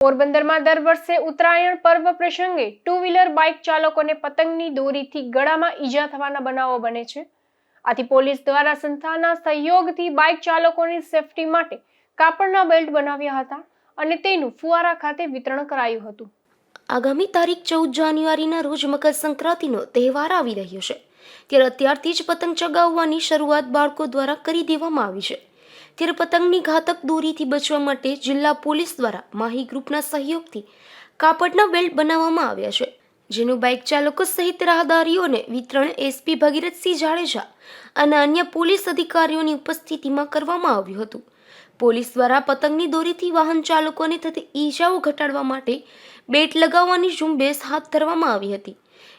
પોરબંદરમાં દર વર્ષે ઉત્તરાયણ પર્વ પ્રસંગે ટુ વ્હીલર બાઇક ચાલકોને પતંગની દોરીથી ગળામાં ઈજા થવાના બનાવો બને છે. આથી પોલીસ દ્વારા સંસ્થાના સહયોગથી બાઇક ચાલકોની સેફટી માટે કાપડના બેલ્ટ બનાવ્યા હતા અને તેનું ફુવારા ખાતે વિતરણ કરાયું હતું. આગામી તારીખ ચૌદ જાન્યુઆરીના રોજ મકર સંક્રાંતિનો તહેવાર આવી રહ્યો છે. ત્યારે અત્યારથી જ પતંગ ચગાવવાની શરૂઆત બાળકો દ્વારા કરી દેવામાં આવી છે. ત્યારે પતંગની ઘાતક દોરીથી બચવા માટે જિલ્લા પોલીસ દ્વારા માહી ગ્રુપના સહયોગથી કાપડના બેલ્ટ બનાવવામાં આવ્યા છે, જેનું બાઇક ચાલકો સહિત રાહદારીઓને વિતરણ એસપી ભગીરથસિંહ જાડેજા અને અન્ય પોલીસ અધિકારીઓની ઉપસ્થિતિમાં કરવામાં આવ્યું હતું. પોલીસ દ્વારા પતંગની દોરીથી વાહન ચાલકોને થતી ઈજાઓ ઘટાડવા માટે બેટ લગાવવાની ઝુંબેશ હાથ ધરવામાં આવી હતી.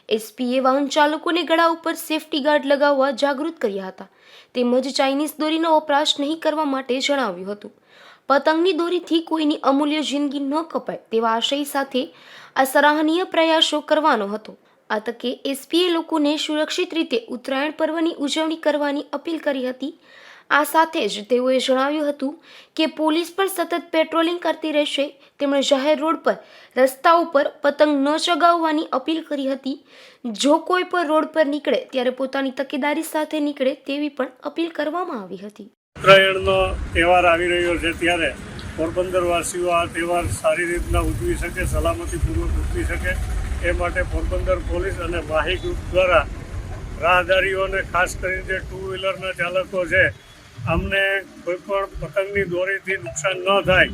એસપીએ વાહન ચાલકોને ગળા ઉપર સેફટી ગાર્ડ લગાવવા જાગૃત કર્યા હતા. તેમજ ચાઇનીઝ દોરીનો વપરાશ નહીં કરવા માટે જણાવ્યું હતું. પતંગની દોરીથી કોઈની અમૂલ્ય જિંદગી ન કપાય તેવા આશય સાથે આ સરાહનીય પ્રયાસો કરવાનો હતો. આ તકે એસપીએ લોકોને સુરક્ષિત રીતે ઉત્તરાયણ પર્વની ઉજવણી કરવાની અપીલ કરી હતી. આ સાથે જ તેઓએ જણાવ્યું હતું કે પોલીસ પણ સતત પેટ્રોલિંગ કરતી રહેશે. તેમણે જાહેર રોડ પર રસ્તા ઉપર પતંગ ન ચગાવવાની અપીલ કરી હતી. જો કોઈ પણ રોડ પર નીકળે ત્યારે પોતાની તકેદારી સાથે નીકળે તેવી પણ અપીલ કરવામાં આવી હતી. ઉત્તરાયણનો તહેવાર આવી રહ્યો છે ત્યારે પોરબંદરવાસીઓ આ તહેવાર સારી રીતના ઉજવી શકે, સલામતીપૂર્વક ઉજવી શકે. એ માટે પોરબંદર પોલીસ અને માહી ગ્રુપ દ્વારા રાહદારીઓને ખાસ કરીને જે ટુ વ્હીલરના ચાલકો છે અમને કોઈ પણ પતંગની દોરીથી નુકસાન ન થાય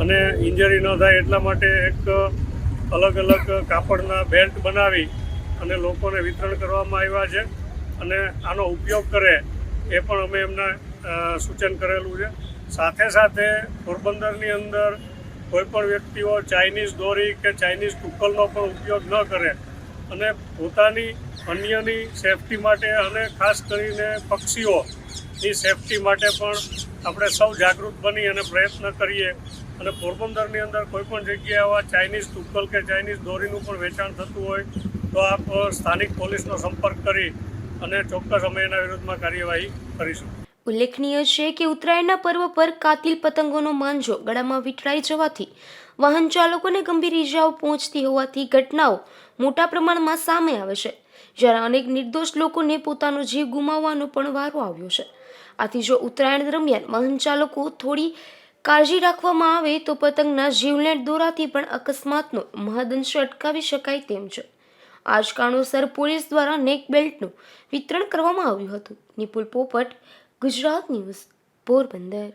અને ઇન્જરી ન થાય એટલા માટે એક અલગ અલગ કાપડના બેલ્ટ બનાવી અને લોકોને વિતરણ કરવામાં આવ્યા છે. અને આનો ઉપયોગ કરે એ પણ અમે એમને સૂચન કરેલું છે. સાથે સાથે પોરબંદરની અંદર કોઈપણ વ્યક્તિઓ ચાઇનીઝ દોરી કે ચાઇનીઝ ટુકલનો પણ ઉપયોગ ન કરે અને પોતાની અન્યની સેફટી માટે અને ખાસ કરીને પક્ષીઓની સેફટી માટે પણ આપણે સૌ જાગૃત બની અને પ્રયત્ન કરીએ. અને પોરબંદરની અંદર કોઈ પણ જગ્યાએ આવા ચાઇનીઝ ટુકલ કે ચાઇનીઝ દોરીનું પણ વેચાણ થતું હોય, તો આપ સ્થાનિક પોલીસનો સંપર્ક કરી અને ચોક્કસ અમે એના વિરુદ્ધમાં કાર્યવાહી કરીશું. ઉલ્લેખનીય છે કે ઉત્તરાયણના પર્વ પર કાતિલ પતંગોનો માંજો ગળામાં વીંટળાઈ જવાથી વાહન ચાલકોને ગંભીર ઇજાઓ પહોંચતી હોવાથી ઘટનાઓ મોટા પ્રમાણમાં સામે આવે છે. જ્યારે અનેક નિર્દોષ લોકોને પોતાનો જીવ ગુમાવવાનો પણ વારો આવ્યો છે. આથી જો ઉત્તરાયણ દરમિયાન વાહન ચાલકો થોડી કાળજી રાખવામાં આવે તો પતંગના જીવલેણ દોરાથી પણ અકસ્માતનો મહદઅંશ અટકાવી શકાય તેમ છે. આ કારણોસર પોલીસ દ્વારા નેક બેલ્ટનું વિતરણ કરવામાં આવ્યું હતું. નિપુલ પોપટ, ગુજરાત ન્યૂઝ, પોરબંદર.